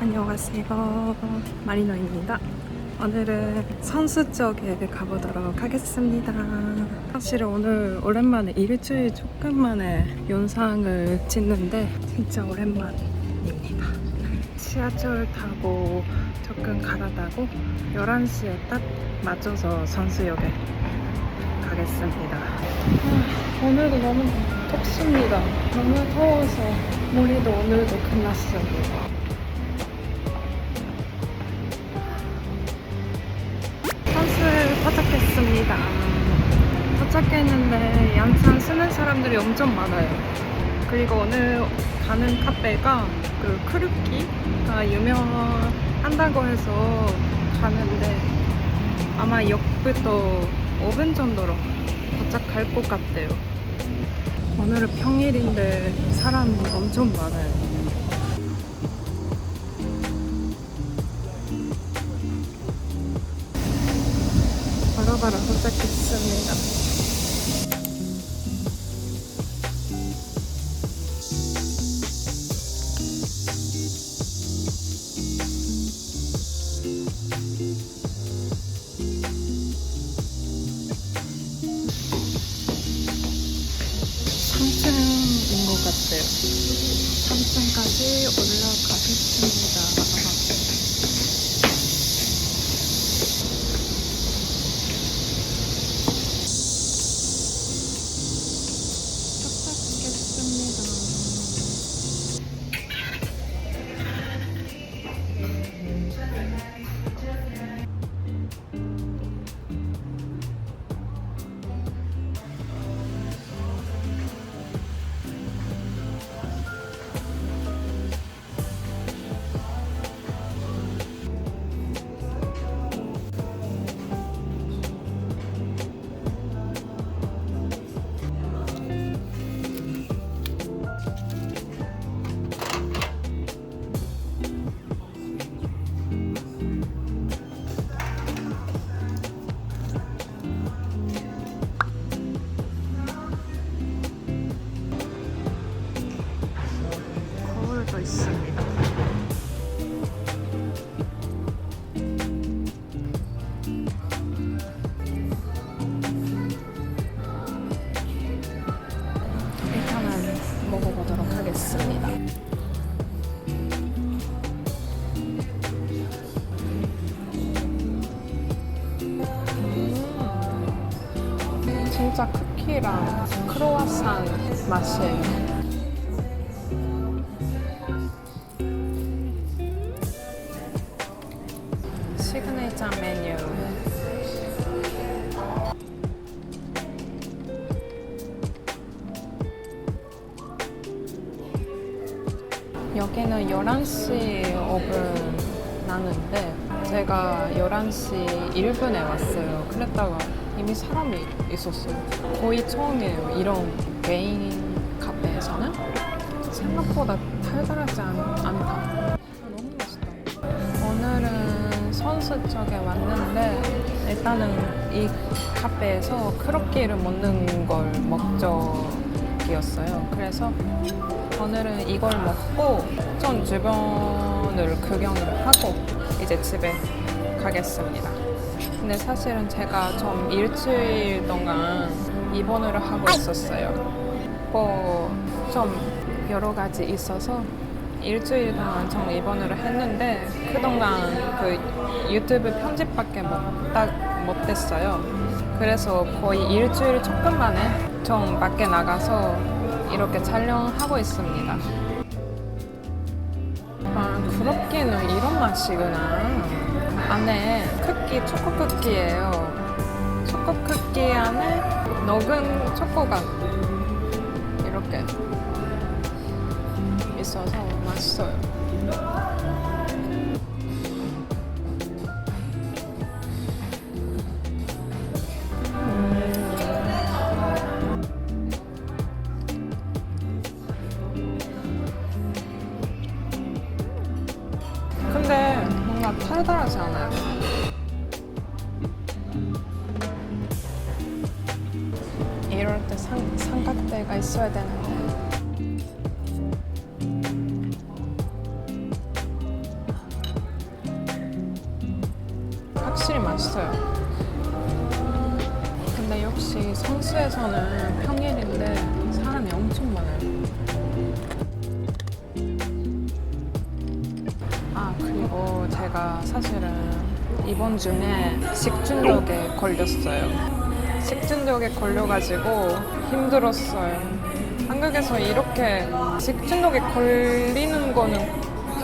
안녕하세요. 마리노입니다. 오늘은 선수 쪽에 가보도록 하겠습니다. 사실 오늘 오랜만에 일주일 조금 만에 영상을 찍는데 진짜 오랜만입니다. 지하철 타고 조금 갈아타고 11시에 딱 맞춰서 선수역에 가겠습니다. 아, 오늘도 너무 덥습니다. 너무 더워서 머리도 오늘도 끝났어요. 선수에 도착했습니다. 도착했는데 양산 쓰는 사람들이 엄청 많아요. 그리고 오늘 가는 카페가 그 크루키가 유명한다고 해서 가는데 아마 역부터 5분 정도로 도착할 것 같아요. 오늘은 평일인데 사람 엄청 많아요. 바로바로 도착했습니다. 쿠키랑 크로와상 맛이에요. 시그니처 메뉴. 여기는 11시 5분 나는데 제가 11시 1분에 왔어요. 그랬다가 이미 사람이 있었어요. 거의 처음이에요. 이런 개인 카페에서는 생각보다 달달하지 않, 않다. 아, 너무 맛있다. 오늘은 선수 쪽에 왔는데 일단은 이 카페에서 크로키를 먹는 걸 목적이었어요. 그래서 오늘은 이걸 먹고 좀 주변을 구경을 하고 이제 집에 가겠습니다. 근데 사실은 제가 좀 일주일 동안 입원을 하고 있었어요. 뭐좀 여러 가지 있어서 일주일 동안 좀 입원을 했는데 그동안 그 유튜브 편집밖에 못, 딱 못했어요. 그래서 거의 일주일 조금 만에 좀 밖에 나가서 이렇게 촬영하고 있습니다. 아, 그렇게는 이런 맛이구나. 안에 쿠키, 초코 쿠키예요. 초코 쿠키 안에 녹은 초코가 이렇게 있어서 맛있어요. 커다랗지 않아요. 이럴 때 상, 삼각대가 있어야 되는데. 확실히 맛있어요. 근데 역시 선수에서는 평일인데 그리고 제가 사실은 이번 주에 식중독에 걸렸어요. 식중독에 걸려가지고 힘들었어요. 한국에서 이렇게 식중독에 걸리는 거는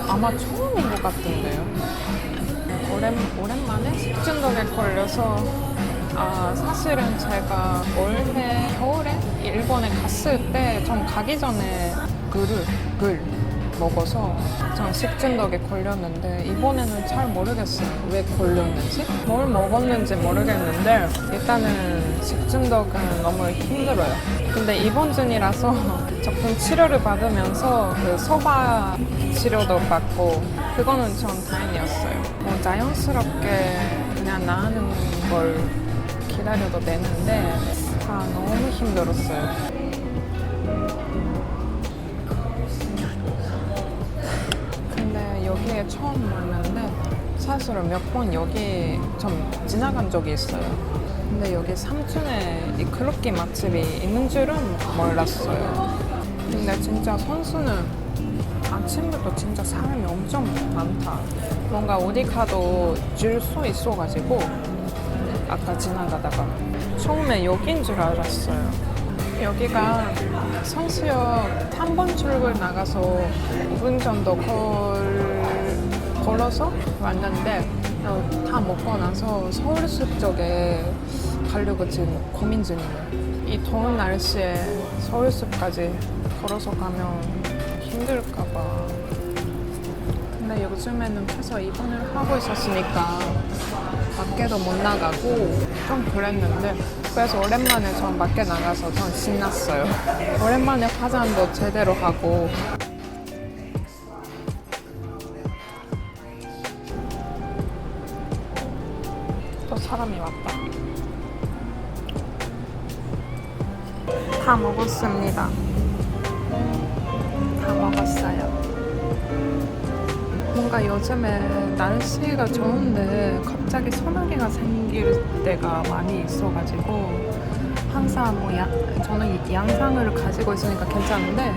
아마 처음인 것 같은데요. 오랜, 오랜만에 식중독에 걸려서 아 사실은 제가 올해 겨울에 일본에 갔을 때좀 가기 전에 굴을 굴 먹어서 좀 식중독에 걸렸는데 이번에는 잘 모르겠어요. 왜 걸렸는지? 뭘 먹었는지 모르겠는데 일단은 식중독은 너무 힘들어요. 근데 이번 중이라서 조금 치료를 받으면서 그 소바 치료도 받고 그거는 전 다행이었어요. 뭐 자연스럽게 그냥 나는 걸 기다려도 되는데 다 너무 힘들었어요 여기에 처음 왔는데 사실은 몇 번 여기 좀 지나간 적이 있어요. 근데 여기 3층에 이 클로끼 맛집이 있는 줄은 몰랐어요. 근데 진짜 선수는 아침부터 진짜 사람이 엄청 많다. 뭔가 어디 가도 줄서 있어가지고 아까 지나가다가 처음에 여긴 줄 알았어요. 여기가 성수역 한번 출구 나가서 5분 정도 걸, 걸어서 왔는데 어, 다 먹고 나서 서울숲 쪽에 가려고 지금 고민 중이에요. 이 더운 날씨에 서울숲까지 걸어서 가면 힘들까봐. 근데 요즘에는 계속 입원을 하고 있었으니까 밖에도 못 나가고 좀 그랬는데 그래서 오랜만에 전 밖에 나가서 전 신났어요. 오랜만에 화장도 제대로 하고 다 먹었습니다. 다 먹었어요. 뭔가 요즘에 날씨가 좋은데 갑자기 소나기가 생길 때가 많이 있어가지고 항상 뭐 야, 저는 이 양상을 가지고 있으니까 괜찮은데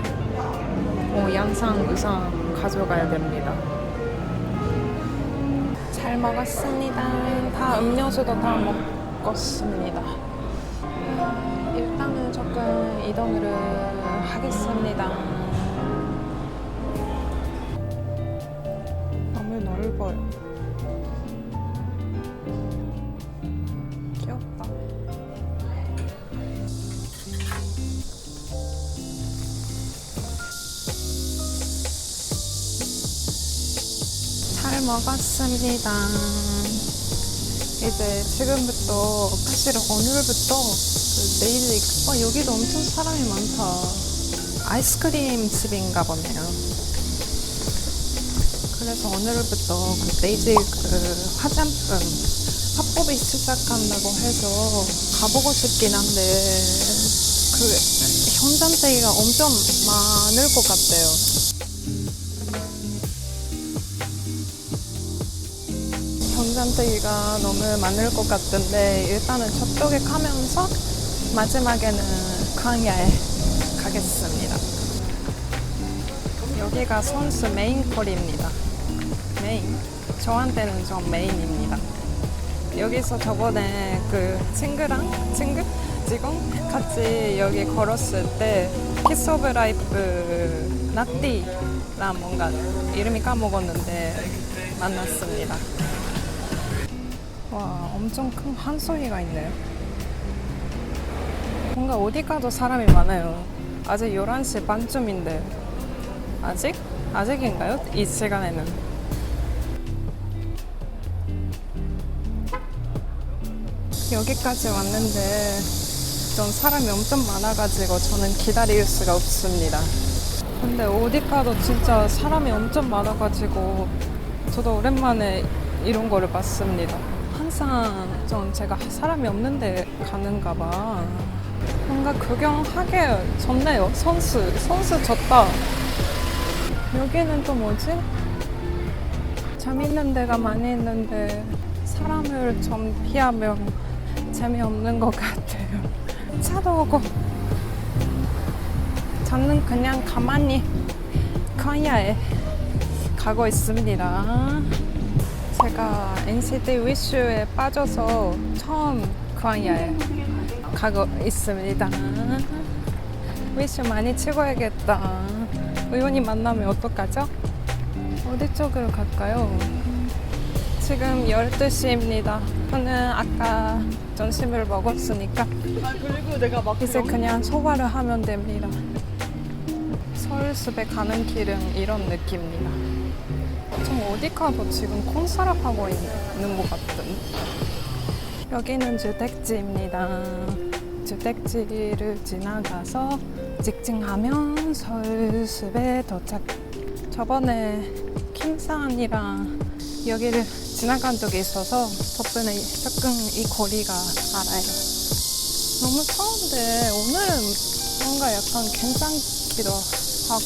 뭐 양상 의상 가져가야 됩니다. 잘 먹었습니다. 다 음료수도 다 먹었습니다. 일단은 조금 이동을 하겠습니다. 너무 넓어요. 귀엽다. 잘 먹었습니다. 이제 지금부터 사실은 오늘부터 그 내일 어, 여기도 엄청 사람이 많다. 아이스크림 집인가 보네요. 그래서 오늘부터 그 데이지 그 화장품 합법이 시작한다고 해서 가보고 싶긴 한데 그 현장대기가 엄청 많을 것 같아요. 현장대기가 너무 많을 것 같은데 일단은 저쪽에 가면서 마지막에는 광야에 가겠습니다. 여기가 선수 메인 콜입니다. 메인. 저한테는 좀 메인입니다. 여기서 저번에 그 친구랑 친구 직원 같이 여기 걸었을 때 키스 오브 라이프 나띠랑 뭔가 이름이 까먹었는데 만났습니다. 와 엄청 큰 한송이가 있네요. 뭔가 어디 가도 사람이 많아요. 아직 11시 반쯤인데 아직? 아직인가요? 이 시간에는. 여기까지 왔는데 좀 사람이 엄청 많아가지고 저는 기다릴 수가 없습니다. 근데 어디 가도 진짜 사람이 엄청 많아가지고 저도 오랜만에 이런 거를 봤습니다. 항상 좀 제가 사람이 없는데 가는가 봐. 뭔가 구경하게 좋네요. 선수, 선수 좋다. 여기는 또 뭐지? 재밌는 데가 많이 있는데 사람을 좀 피하면 재미없는 것 같아요. 차도 오고 저는 그냥 가만히 코리아에 가고 있습니다. 제가 NCT 위슈에 빠져서 처음 코리아에 가고 있습니다. 위슈 많이 치고야겠다. 의원님 만나면 어떡하죠? 어디 쪽으로 갈까요? 지금 12시입니다. 저는 아까 점심을 먹었으니까 이제 그냥 소화를 하면 됩니다. 서울숲에 가는 길은 이런 느낌입니다. 좀 어디 가도 지금 콘서트 하고 있는 것 같은. 여기는 주택지입니다. 주택지를 지나가서 직진하면 서울숲에 도착. 저번에 킴산이랑 여기를 지나간 적이 있어서 덕분에 조금 이 거리가 알아요. 너무 처음인데 오늘은 뭔가 약간 괜찮기도 하고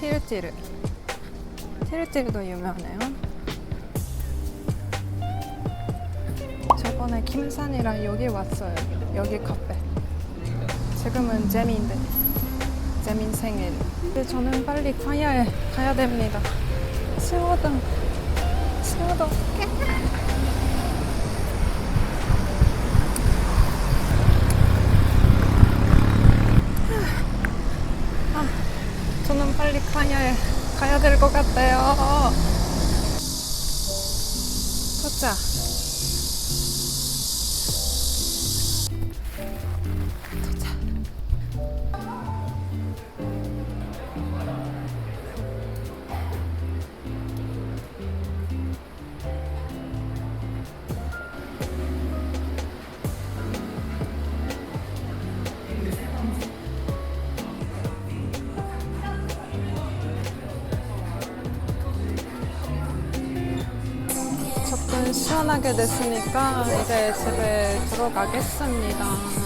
티르티르 티르티르도 유명하네요 저번에 김산이랑 여기 왔어요. 여기 카페. 지금은 재미인데 재민 생일. 근데 저는 빨리 과야에 가야 됩니다. 시워등 시워등. 저는 빨리 카야에 가야 될 것 같아요. 도착. 시원하게 됐으니까 이제 집에 들어가겠습니다.